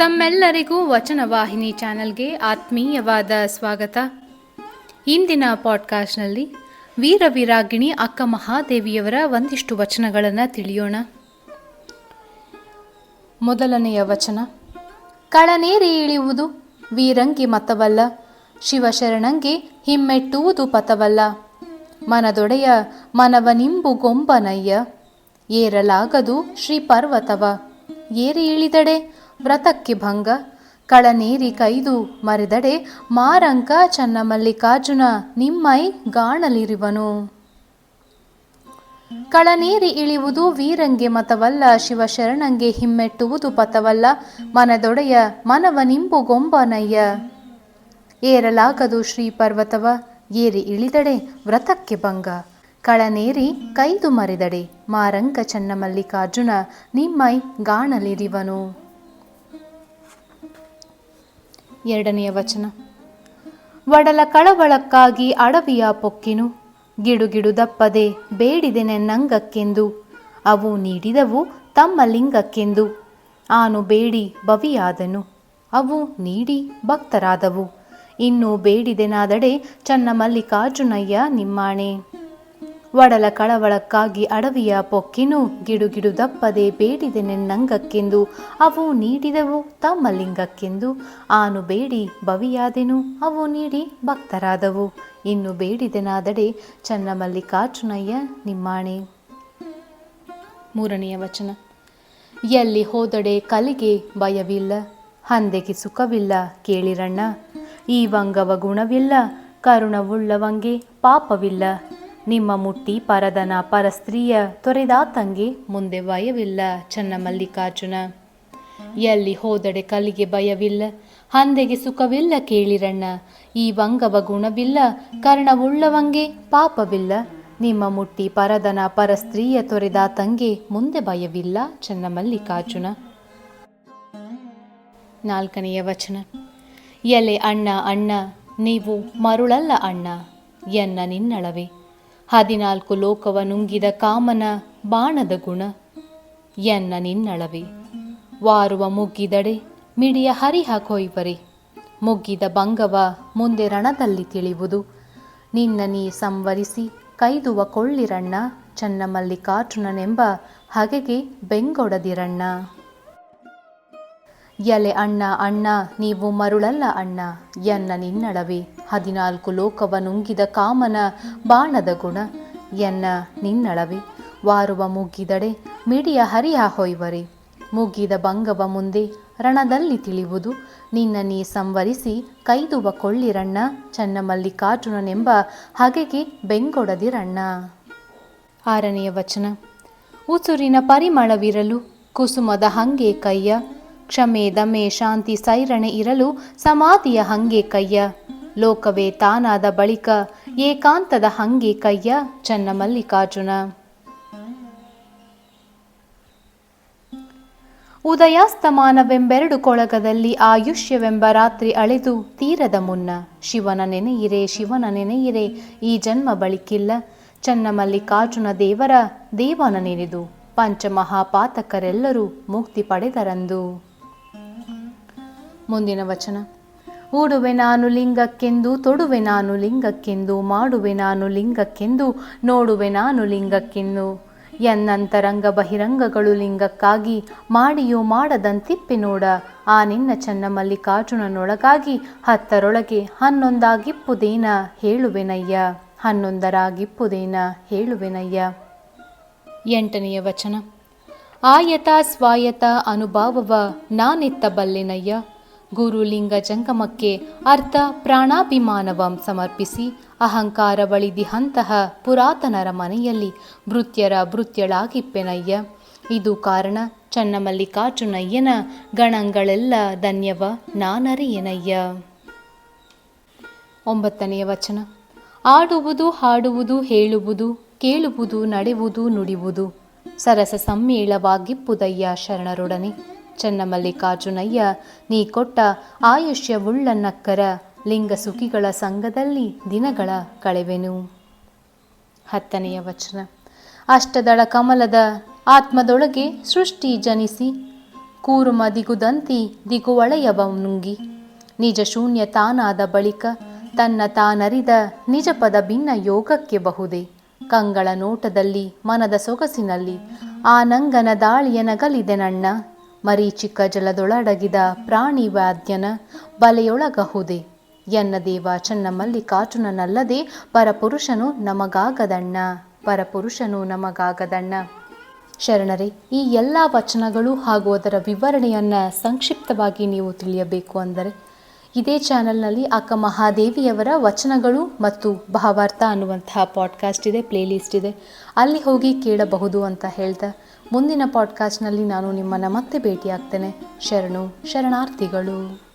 ತಮ್ಮೆಲ್ಲರಿಗೂ ವಚನವಾಹಿನಿ ಚಾನೆಲ್ಗೆ ಆತ್ಮೀಯವಾದ ಸ್ವಾಗತ. ಇಂದಿನ ಪಾಡ್ಕಾಸ್ಟ್ನಲ್ಲಿ ವೀರ ವೀರಾಗಿಣಿ ಅಕ್ಕ ಮಹಾದೇವಿಯವರ ಒಂದಿಷ್ಟು ವಚನಗಳನ್ನು ತಿಳಿಯೋಣ. ಮೊದಲನೆಯ ವಚನ, ಕಳನೇರಿ ಇಳಿಯುವುದು ವೀರಂಗಿ ಮತವಲ್ಲ, ಶಿವಶರಣಂಗೆ ಹಿಮ್ಮೆಟ್ಟುವುದು ಪಥವಲ್ಲ. ಮನದೊಡೆಯ ಮನವನಿಂಬು ಗೊಂಬನಯ್ಯ, ಏರಲಾಗದು ಶ್ರೀ ಪರ್ವತವ ಏರಿ ಇಳಿದಡೆ ವ್ರತಕ್ಕೆ ಭಂಗ. ಕಳನೇರಿ ಕೈದು ಮರೆದಡೆ, ಮಾರಂಕ ಚನ್ನಮಲ್ಲಿಕಾರ್ಜುನ, ನಿಮ್ಮೈ ಗಾಣಲಿರುವನು. ಕಳನೇರಿ ಇಳಿಯುವುದು ವೀರಂಗೆ ಮತವಲ್ಲ, ಶಿವಶರಣಂಗೆ ಹಿಮ್ಮೆಟ್ಟುವುದು ಪಥವಲ್ಲ, ಮನದೊಡೆಯ ಮನವನಿಂಬು ಗೊಂಬನಯ್ಯ ಏರಲಾಗದು ಶ್ರೀ ಪರ್ವತವ ಏರಿ ಇಳಿದಡೆ ವ್ರತಕ್ಕೆ ಭಂಗ. ಕಳನೇರಿ ಕೈದು ಮರೆದಡೆ, ಮಾರಂಕ ಚನ್ನಮಲ್ಲಿಕಾರ್ಜುನ, ನಿಮ್ಮೈ ಗಾಣಲಿರಿವನು. ಎರಡನೆಯ ವಚನ. ಒಡಲ ಕಳವಳಕ್ಕಾಗಿ ಅಡವಿಯ ಪೊಕ್ಕಿನು ಗಿಡುಗಿಡು ದಪ್ಪದೆ ಬೇಡಿದೆನೆನ್ನಂಗಕ್ಕೆಂದು ಅವು ನೀಡಿದವು ತಮ್ಮ ಲಿಂಗಕ್ಕೆಂದು, ಆನು ಬೇಡಿ ಬವಿಯಾದನು ಅವು ನೀಡಿ ಭಕ್ತರಾದವು, ಇನ್ನು ಬೇಡಿದೆನಾದಡೆ ಚನ್ನಮಲ್ಲಿಕಾರ್ಜುನಯ್ಯ ನಿಮ್ಮಾಣೆ. ಒಡಲ ಕಳವಳಕ್ಕಾಗಿ ಅಡವಿಯ ಪೊಕ್ಕಿನು ಗಿಡುಗಿಡು ದಪ್ಪದೆ ಬೇಡಿದೆನೆನ್ನಂಗಕ್ಕೆಂದು ಅವು ನೀಡಿದವು ತಮ್ಮ ಲಿಂಗಕ್ಕೆಂದು. ಆನು ಬೇಡಿ ಬವಿಯಾದೆನು ಅವು ನೀಡಿ ಭಕ್ತರಾದವು. ಇನ್ನು ಬೇಡಿದೆನಾದಡೆ ಚನ್ನಮಲ್ಲಿಕಾರ್ಜುನಯ್ಯ ನಿಮ್ಮಾಣೆ. ಮೂರನೆಯ ವಚನ. ಎಲ್ಲಿ ಹೋದಡೆ ಕಲಿಗೆ ಭಯವಿಲ್ಲ, ಹಂದೆಗೆ ಸುಖವಿಲ್ಲ ಕೇಳಿರಣ್ಣ. ಈ ವಂಗವ ಗುಣವಿಲ್ಲ ಕರುಣವುಳ್ಳವಂಗೆ ಪಾಪವಿಲ್ಲ. ನಿಮ್ಮ ಮುಟ್ಟಿ ಪರದನ ಪರಸ್ತ್ರೀಯ ತೊರೆದಾತಂಗೆ ಮುಂದೆ ಭಯವಿಲ್ಲ ಚನ್ನಮಲ್ಲಿಕಾರ್ಜುನ ಎಲ್ಲಿ ಹೋದಡೆ ಕಲಿಗೆ ಭಯವಿಲ್ಲ, ಹಂದೆಗೆ ಸುಖವಿಲ್ಲ ಕೇಳಿರಣ್ಣ. ಈ ವಂಗವ ಗುಣವಿಲ್ಲ, ಕರ್ಣವುಳ್ಳವಂಗೆ ಪಾಪವಿಲ್ಲ. ನಿಮ್ಮ ಮುಟ್ಟಿ ಪರದನ ಪರಸ್ತ್ರೀಯ ತೊರೆದಾತಂಗೆ ಮುಂದೆ ಭಯವಿಲ್ಲ ಚನ್ನಮಲ್ಲಿಕಾರ್ಜುನ ನಾಲ್ಕನೆಯ ವಚನ. ಎಲೆ ಅಣ್ಣ ಅಣ್ಣ, ನೀವು ಮರುಳಲ್ಲ ಅಣ್ಣ, ಎನ್ನ ನಿನ್ನಳವೆ. ಹದಿನಾಲ್ಕು ಲೋಕವ ನುಂಗಿದ ಕಾಮನ ಬಾಣದ ಗುಣ. ಎನ್ನ ನಿನ್ನಳವೆ. ವಾರುವ ಮುಗ್ಗಿದಡೆ ಮಿಡಿಯ ಹರಿಹ ಕೊಯ್ವರೆ. ಮುಗ್ಗಿದ ಭಂಗವ ಮುಂದೆ ರಣದಲ್ಲಿ ತಿಳಿಯುವುದು ನಿನ್ನ ನೀ ಸಂವರಿಸಿ ಕೈದುವ ಕೊಳ್ಳಿರಣ್ಣ ಚನ್ನಮಲ್ಲಿಕಾರ್ಜುನನೆಂಬ ಹಗೆಗೆ ಬೆಂಗೊಡದಿರಣ್ಣ. ಎಲೆ ಅಣ್ಣ ಅಣ್ಣ, ನೀವು ಮರುಳಲ್ಲ ಅಣ್ಣ, ಎನ್ನ ನಿನ್ನಳವೆ. ಹದಿನಾಲ್ಕು ಲೋಕವ ನುಂಗಿದ ಕಾಮನ ಬಾಣದ ಗುಣ, ಎನ್ನ ನಿನ್ನಳವೆ. ವಾರುವ ಮುಗ್ಗಿದಡೆ ಮಿಡಿಯ ಹರಿಯ ಹೊಯ್ವರೆ. ಮುಗ್ಗಿದ ಭಂಗವ ಮುಂದೆ ರಣದಲ್ಲಿ ತಿಳಿಯುವುದು ನಿನ್ನ ನೀ ಸಂವರಿಸಿ ಕೈದುವ ಕೊಳ್ಳಿರಣ್ಣ ಚನ್ನಮಲ್ಲಿಕಾರ್ಜುನನೆಂಬ ಹಗೆಗೆ ಬೆಂಗೊಡದಿರಣ್ಣ. ಆರನೆಯ ವಚನ, ಉಸುರಿನ ಪರಿಮಳವಿರಲು, ಕುಸುಮದ ಹಂಗೆ ಕಯ್ಯ ಕ್ಷಮೆ ದಮೆ ಶಾಂತಿ ಸೈರಣೆ ಇರಲು, ಸಮಾಧಿಯ ಹಂಗೆ ಕೈಯ. ಲೋಕವೇ ತಾನಾದ ಬಳಿಕ, ಏಕಾಂತದ ಹಂಗೆ ಕೈಯ ಚನ್ನಮಲ್ಲಿಕಾರ್ಜುನ ಉದಯಾಸ್ತಮಾನವೆಂಬೆರಡು ಕೊಳಗದಲ್ಲಿ ಆಯುಷ್ಯವೆಂಬ ರಾತ್ರಿ ಅಳೆದು ತೀರದ ಮುನ್ನ, ಶಿವನ ನೆನೆಯಿರೆ ಶಿವನ ನೆನೆಯಿರೆ, ಈ ಜನ್ಮ ಬಳಿಕಿಲ್ಲ. ಚನ್ನಮಲ್ಲಿಕಾರ್ಜುನ ದೇವರ ದೇವನ ನೆನೆದು ಪಂಚಮಹಾಪಾತಕರೆಲ್ಲರೂ ಮುಕ್ತಿ ಪಡೆದರಂದು. ಮುಂದಿನ ವಚನ. ಹೂಡುವೆ ನಾನು ಲಿಂಗಕ್ಕೆಂದು, ತೊಡುವೆ ನಾನು ಲಿಂಗಕ್ಕೆಂದು, ಮಾಡುವೆ ನಾನು ಲಿಂಗಕ್ಕೆಂದು, ನೋಡುವೆ ನಾನು ಲಿಂಗಕ್ಕೆಂದು. ಎನ್ನಂತರಂಗ ಬಹಿರಂಗಗಳು ಲಿಂಗಕ್ಕಾಗಿ, ಮಾಡಿಯೋ ಮಾಡದಂತಿಪ್ಪೆ ನೋಡ. ಆ ನಿನ್ನ ಚನ್ನಮಲ್ಲಿಕಾರ್ಜುನನೊಳಗಾಗಿ ಹತ್ತರೊಳಗೆ ಹನ್ನೊಂದಾಗಿಪ್ಪುದೇನ ಹೇಳುವೆನಯ್ಯ. ಹನ್ನೊಂದರಾಗಿಪ್ಪುದೇನ ಹೇಳುವೆನಯ್ಯ. ಎಂಟನೆಯ ವಚನ. ಆಯತ ಸ್ವಾಯತ ಅನುಭಾವವ ನಾನಿತ್ತ ಬಲ್ಲೆನಯ್ಯ. ಗುರುಲಿಂಗ ಜಂಗಮಕ್ಕೆ ಅರ್ಥ ಪ್ರಾಣಾಭಿಮಾನವಂ ಸಮರ್ಪಿಸಿ ಅಹಂಕಾರ ಬಳಿದಿಹಂತಹ ಪುರಾತನರ ಮನೆಯಲ್ಲಿ ಭೃತ್ಯರ ಭೃತ್ಯಳಾಗಿಪ್ಪೆನಯ್ಯ ಇದು ಕಾರಣ ಚನ್ನಮಲ್ಲಿಕಾರ್ಜುನಯ್ಯನ ಗಣಗಳೆಲ್ಲ ಧನ್ಯವ ನಾನರಿಯನಯ್ಯ. ಒಂಬತ್ತನೆಯ ವಚನ. ಆಡುವುದು, ಹಾಡುವುದು, ಹೇಳುವುದು, ಕೇಳುವುದು ನಡೆಯುವುದು ನುಡಿಯುವುದು ಸರಸ ಸಮ್ಮೇಳವಾಗಿಪ್ಪುದಯ್ಯ ಶರಣರೊಡನೆ. ಚನ್ನಮಲ್ಲಿಕಾರ್ಜುನಯ್ಯ, ನೀ ಕೊಟ್ಟ ಆಯುಷ್ಯವುಳ್ಳನ್ನಕ್ಕರ ಲಿಂಗ ಸುಖಿಗಳ ಸಂಘದಲ್ಲಿ ದಿನಗಳ ಕಳೆವೆನು ಹತ್ತನೆಯ ವಚನ. ಅಷ್ಟದಳ ಕಮಲದ ಆತ್ಮದೊಳಗೆ ಸೃಷ್ಟಿ ಜನಿಸಿ, ಕೂರುಮ ದಿಗುದಂತಿ ದಿಗುವಳೆಯವ ನುಂಗಿ. ನಿಜ ಶೂನ್ಯ ತಾನಾದ ಬಳಿಕ ತನ್ನ ತಾನರಿದ ನಿಜ ಪದ ಭಿನ್ನ ಯೋಗಕ್ಕೆ ಬಹುದೇ. ಕಂಗಳ ನೋಟದಲ್ಲಿ ಮನದ ಸೊಗಸಿನಲ್ಲಿ, ಆ ನಂಗನ ದಾಳಿಯ ನಗಲಿದೆ ನನ್ನ ಮರೀಚಿಕ ಜಲದೊಳಡಗಿದ ಪ್ರಾಣಿ ವಾದ್ಯನ ಬಲೆಯೊಳಗಹುದೆ. ಎನ್ನ ದೇವ ಚನ್ನಮಲ್ಲಿ ಕಾಟುನನಲ್ಲದೆ ಪರಪುರುಷನು ನಮಗಾಗದಣ್ಣ ಪರಪುರುಷನು ನಮಗಾಗದಣ್ಣ. ಶರಣರೇ, ಈ ಎಲ್ಲ ವಚನಗಳು ಹಾಗೂ ಅದರ ವಿವರಣೆಯನ್ನು ಸಂಕ್ಷಿಪ್ತವಾಗಿ ನೀವು ತಿಳಿಯಬೇಕು ಅಂದರೆ ಇದೇ ಚಾನಲ್ನಲ್ಲಿ ಅಕ್ಕ ಮಹಾದೇವಿಯವರ ವಚನಗಳು ಮತ್ತು ಭಾವಾರ್ಥ ಅನ್ನುವಂತಹ ಪಾಡ್ಕಾಸ್ಟ್ ಇದೆ, ಪ್ಲೇಲಿಸ್ಟ್ ಇದೆ. ಅಲ್ಲಿ ಹೋಗಿ ಕೇಳಬಹುದು ಅಂತ ಹೇಳ್ತಾ ಮುಂದಿನ ಪಾಡ್ಕಾಸ್ಟ್ನಲ್ಲಿ ನಾನು ನಿಮ್ಮನ್ನು ಮತ್ತೆ ಭೇಟಿಯಾಗ್ತೇನೆ. ಶರಣು, ಶರಣಾರ್ಥಿಗಳು.